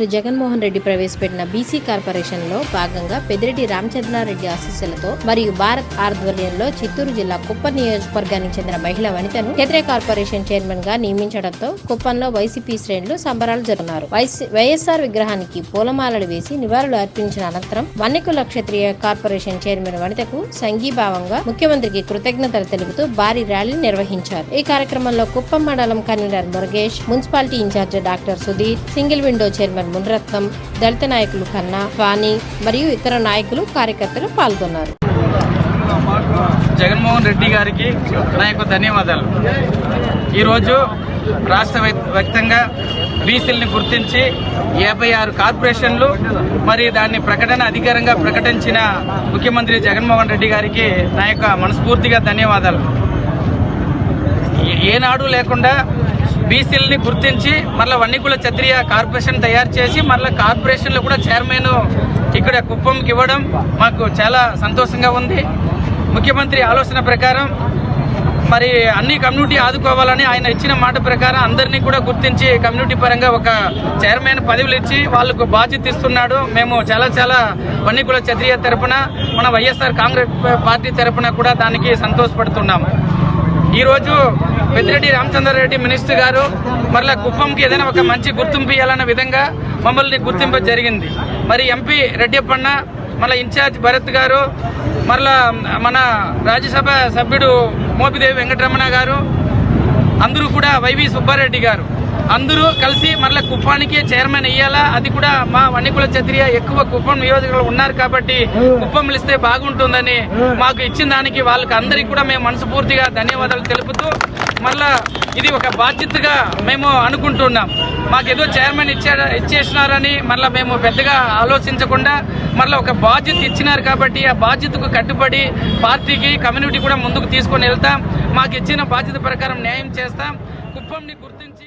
ముఖ్యమంత్రి జగన్మోహన్ రెడ్డి ప్రవేశపెట్టిన బీసీ కార్పొరేషన్లో భాగంగా పెద్దిరెడ్డి రామచంద్రారెడ్డి ఆశీస్సులతో మరియు భారత్ ఆధ్వర్యంలో చిత్తూరు జిల్లా కుప్పం నియోజకవర్గానికి చెందిన మహిళ వనితను క్షేత్రీయ కార్పొరేషన్ చైర్మన్గా నియమించడంతో కుప్పంలో వైసీపీ శ్రేణులు సంబరాలు జరుపుతున్నారు. వైఎస్ఆర్ విగ్రహానికి పూలమాలలు వేసి నివాళులు అర్పించిన అనంతరం వన్నికుల క్షత్రియ కార్పొరేషన్ చైర్మన్ వనితకు సంఘీభావంగా ముఖ్యమంత్రికి కృతజ్ఞతలు తెలుపుతూ భారీ ర్యాలీ నిర్వహించారు. ఈ కార్యక్రమంలో కుప్పం మండలం convener Murugesh municipality incharge doctor Sudhir single window chairman Munaratnam దళిత నాయకులు కన్నా ఫానీ మరియు ఇతర నాయకులు కార్యకర్తలు పాల్గొన్నారు. జగన్మోహన్ రెడ్డి గారికి నా యొక్క ధన్యవాదాలు. ఈరోజు రాష్ట్ర వ్యాప్- వ్యాప్తంగా బీసీలని గుర్తించి యాభై ఆరు కార్పొరేషన్లు మరి దాన్ని ప్రకటన అధికారంగా ప్రకటించిన ముఖ్యమంత్రి జగన్మోహన్ రెడ్డి గారికి నా యొక్క మనస్ఫూర్తిగా ధన్యవాదాలు. ఏనాడు లేకుండా బీసీలని గుర్తించి మళ్ళీ వన్నికుల క్షత్రియ కార్పొరేషన్ తయారు చేసి మళ్ళీ కార్పొరేషన్లో కూడా చైర్మన్ ఇక్కడ కుప్పంకి ఇవ్వడం మాకు చాలా సంతోషంగా ఉంది. ముఖ్యమంత్రి ఆలోచన ప్రకారం మరి అన్ని కమ్యూనిటీ ఆదుకోవాలని ఆయన ఇచ్చిన మాట ప్రకారం అందరినీ కూడా గుర్తించి కమ్యూనిటీ పరంగా ఒక చైర్మన్ పదవులు ఇచ్చి వాళ్ళకు బాధ్యత ఇస్తున్నాడు. మేము చాలా చాలా వన్నికుల క్షత్రియ తరపున మన వైఎస్ఆర్ కాంగ్రెస్ పార్టీ తరపున కూడా దానికి సంతోషపడుతున్నాము. ఈరోజు పెద్దిరెడ్డి రామచంద్రారెడ్డి మినిస్టర్ గారు మరలా కుప్పంకి ఏదైనా ఒక మంచి గుర్తింపు ఇవ్వాలన్న విధంగా మమ్మల్ని గుర్తింపు జరిగింది. మరి ఎంపీ రెడ్డిప్పన్న మళ్ళీ ఇన్ఛార్జ్ భరత్ గారు మరలా మన రాజ్యసభ సభ్యుడు మోపిదేవి వెంకటరమణ గారు అందరూ కూడా వైవి సుబ్బారెడ్డి గారు. అందరూ కలిసి మరలా కుప్పానికి చైర్మన్ అయ్యాలా అది కూడా మా వన్నికుల క్షత్రియ ఎక్కువ కుప్పం నియోజకవర్గంలో ఉన్నారు కాబట్టి కుప్పంలు ఇస్తే బాగుంటుందని మాకు ఇచ్చిన దానికి వాళ్ళకి అందరికీ కూడా మేము మనస్ఫూర్తిగా ధన్యవాదాలు తెలుపుతూ మళ్ళా ఇది ఒక బాధ్యతగా మేము అనుకుంటున్నాం. మాకేదో చైర్మన్ ఇచ్చే ఇచ్చేసినారని మళ్ళీ మేము పెద్దగా ఆలోచించకుండా మళ్ళీ ఒక బాధ్యత ఇచ్చినారు కాబట్టి ఆ బాధ్యతకు కట్టుబడి పార్టీకి కమ్యూనిటీ కూడా ముందుకు తీసుకొని వెళ్తాం. మాకు ఇచ్చిన బాధ్యత ప్రకారం న్యాయం చేస్తాం. కుప్పంని గుర్తించి